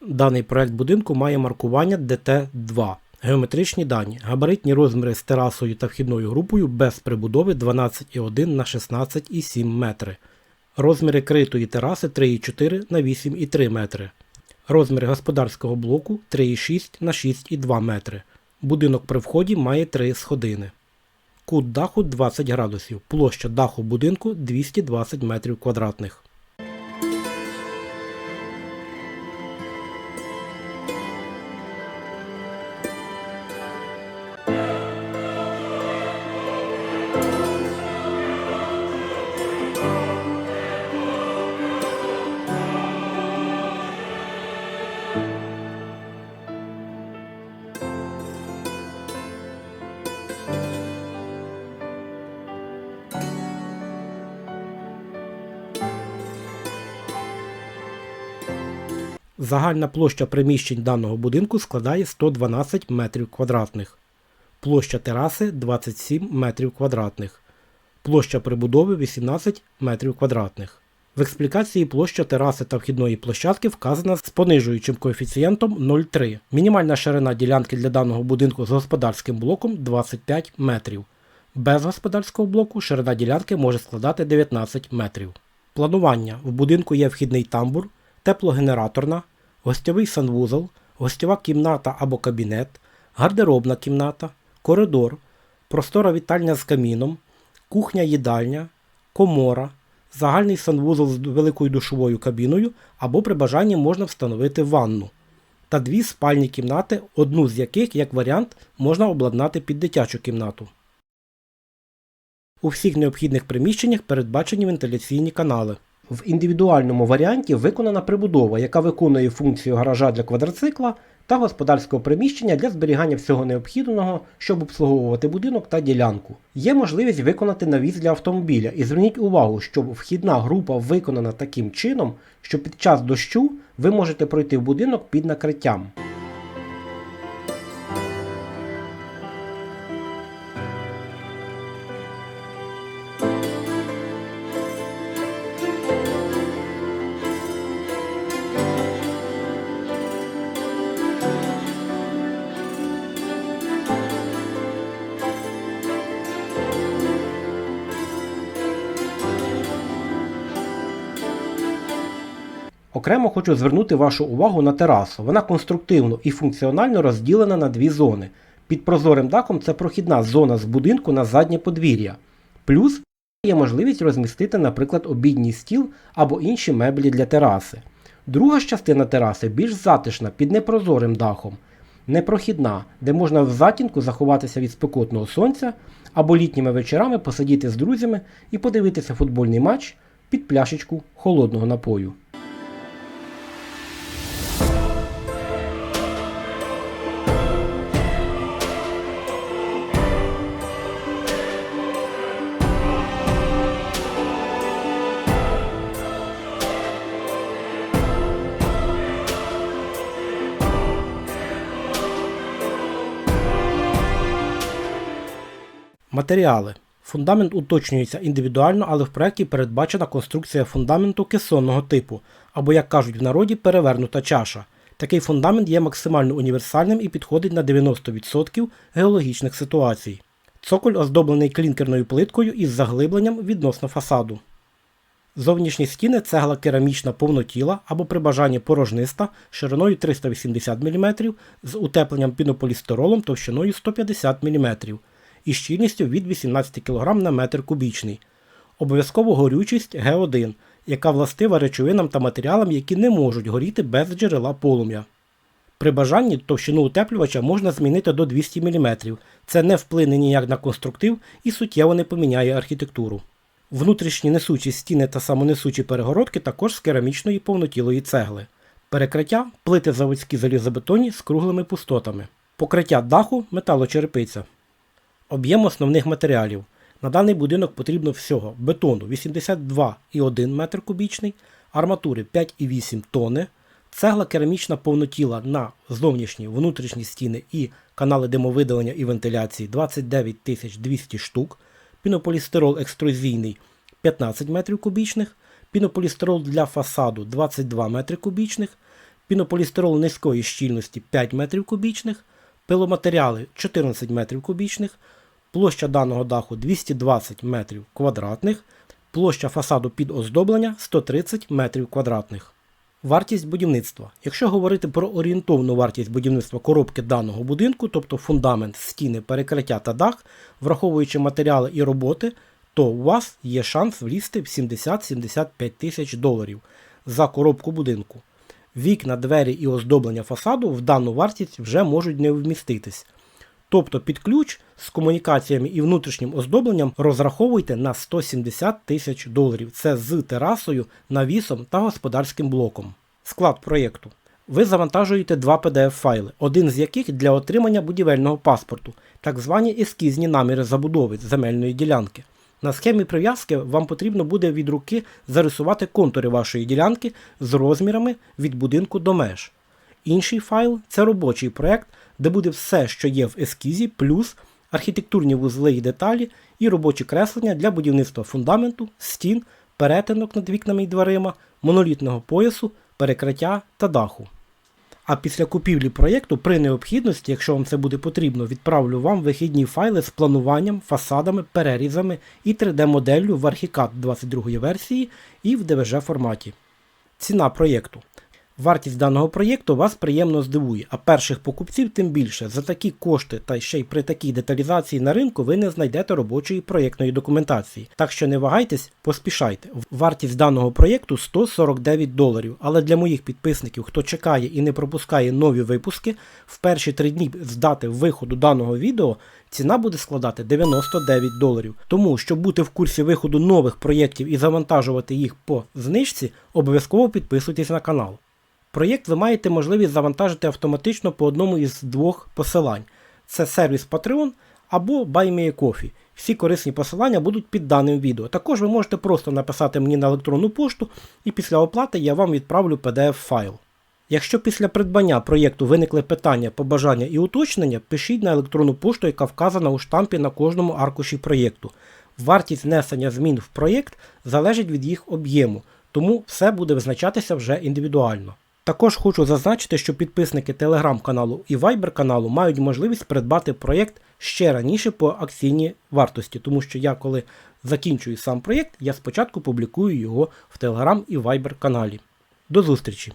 Даний проект будинку має маркування ДТ-2. Геометричні дані, габаритні розміри з терасою та вхідною групою без прибудови 12,1 на 16,7 метри. Розміри критої тераси 3,4 на 8,3 метри. Розміри господарського блоку 3,6 на 6,2 метри. Будинок при вході має 3 сходини. Кут даху 20 градусів. Площа даху будинку 220 метрів квадратних. Загальна площа приміщень даного будинку складає 112 метрів квадратних. Площа тераси 27 метрів квадратних. Площа прибудови 18 метрів квадратних. В експлікації площа тераси та вхідної площадки вказана з понижуючим коефіцієнтом 0,3. Мінімальна ширина ділянки для даного будинку з господарським блоком 25 метрів. Без господарського блоку ширина ділянки може складати 19 метрів. Планування. В будинку є вхідний тамбур, теплогенераторна, гостьовий санвузол, гостьова кімната або кабінет, гардеробна кімната, коридор, простора вітальня з каміном, кухня-їдальня, комора, загальний санвузол з великою душовою кабіною або при бажанні можна встановити ванну. Та дві спальні кімнати, одну з яких, як варіант, можна обладнати під дитячу кімнату. У всіх необхідних приміщеннях передбачені вентиляційні канали. В індивідуальному варіанті виконана прибудова, яка виконує функцію гаража для квадроцикла та господарського приміщення для зберігання всього необхідного, щоб обслуговувати будинок та ділянку. Є можливість виконати навіс для автомобіля, і зверніть увагу, що вхідна група виконана таким чином, що під час дощу ви можете пройти в будинок під накриттям. Окремо хочу звернути вашу увагу на терасу. Вона конструктивно і функціонально розділена на дві зони. Під прозорим дахом це прохідна зона з будинку на заднє подвір'я. Плюс є можливість розмістити, наприклад, обідній стіл або інші меблі для тераси. Друга частина тераси більш затишна під непрозорим дахом, непрохідна, де можна в затінку заховатися від спекотного сонця або літніми вечорами посидіти з друзями і подивитися футбольний матч під пляшечку холодного напою. Матеріали. Фундамент уточнюється індивідуально, але в проєкті передбачена конструкція фундаменту кесонного типу, або, як кажуть в народі, перевернута чаша. Такий фундамент є максимально універсальним і підходить на 90% геологічних ситуацій. Цоколь оздоблений клінкерною плиткою із заглибленням відносно фасаду. Зовнішні стіни цегла керамічна повнотіла або при бажанні порожниста шириною 380 мм з утепленням пінополістиролом товщиною 150 мм і щільністю від 18 кг на метр кубічний. Обов'язково горючість Г1, яка властива речовинам та матеріалам, які не можуть горіти без джерела полум'я. При бажанні товщину утеплювача можна змінити до 200 мм. Це не вплине ніяк на конструктив і суттєво не поміняє архітектуру. Внутрішні несучі стіни та самонесучі перегородки також з керамічної повнотілої цегли. Перекриття плити заводські залізобетонні з круглими пустотами. Покриття даху металочерепиця. Об'єм основних матеріалів. На даний будинок потрібно всього бетону 82,1 метр кубічний, арматури 5,8 тонни, цегла керамічна повнотіла на зовнішні внутрішні стіни і канали димовидалення і вентиляції 29 200 штук, пінополістирол екструзійний 15 метрів кубічних, пінополістирол для фасаду 22 метри кубічних, пінополістирол низької щільності 5 метрів кубічних, пиломатеріали 14 метрів кубічних, площа даного даху 220 метрів квадратних, площа фасаду під оздоблення 130 метрів квадратних. Вартість будівництва. Якщо говорити про орієнтовну вартість будівництва коробки даного будинку, тобто фундамент, стіни, перекриття та дах, враховуючи матеріали і роботи, то у вас є шанс влізти в 70-75 тисяч доларів за коробку будинку. Вікна, двері і оздоблення фасаду в дану вартість вже можуть не вміститись. Тобто під ключ з комунікаціями і внутрішнім оздобленням розраховуйте на 170 тисяч доларів. Це з терасою, навісом та господарським блоком. Склад проєкту. Ви завантажуєте два PDF-файли, один з яких для отримання будівельного паспорту, так звані ескізні наміри забудови земельної ділянки. На схемі прив'язки вам потрібно буде від руки зарисувати контури вашої ділянки з розмірами від будинку до меж. Інший файл це робочий проект, де буде все, що є в ескізі, плюс архітектурні вузли і деталі, і робочі креслення для будівництва фундаменту, стін, перетинок над вікнами і дверима, монолітного поясу, перекриття та даху. А після купівлі проєкту при необхідності, якщо вам це буде потрібно, відправлю вам вихідні файли з плануванням, фасадами, перерізами і 3D-моделлю в Archicad 22 версії і в DVG форматі. Ціна проєкту. Вартість даного проєкту вас приємно здивує, а перших покупців тим більше. За такі кошти та ще й при такій деталізації на ринку ви не знайдете робочої проєктної документації. Так що не вагайтесь, поспішайте. Вартість даного проєкту 149 доларів. Але для моїх підписників, хто чекає і не пропускає нові випуски, в перші три дні з дати виходу даного відео ціна буде складати 99 доларів. Тому, щоб бути в курсі виходу нових проєктів і завантажувати їх по знижці, обов'язково підписуйтесь на канал. Проєкт ви маєте можливість завантажити автоматично по одному із двох посилань: це сервіс Patreon або BuyMeACoffee. Всі корисні посилання будуть під даним відео. Також ви можете просто написати мені на електронну пошту, і після оплати я вам відправлю PDF-файл. Якщо після придбання проєкту виникли питання, побажання і уточнення, пишіть на електронну пошту, яка вказана у штампі на кожному аркуші проєкту. Вартість внесення змін в проєкт залежить від їх об'єму, тому все буде визначатися вже індивідуально. Також хочу зазначити, що підписники телеграм-каналу і вайбер-каналу мають можливість придбати проєкт ще раніше по акційній вартості, тому що я, коли закінчую сам проєкт, я спочатку публікую його в телеграм і Viber каналі. До зустрічі!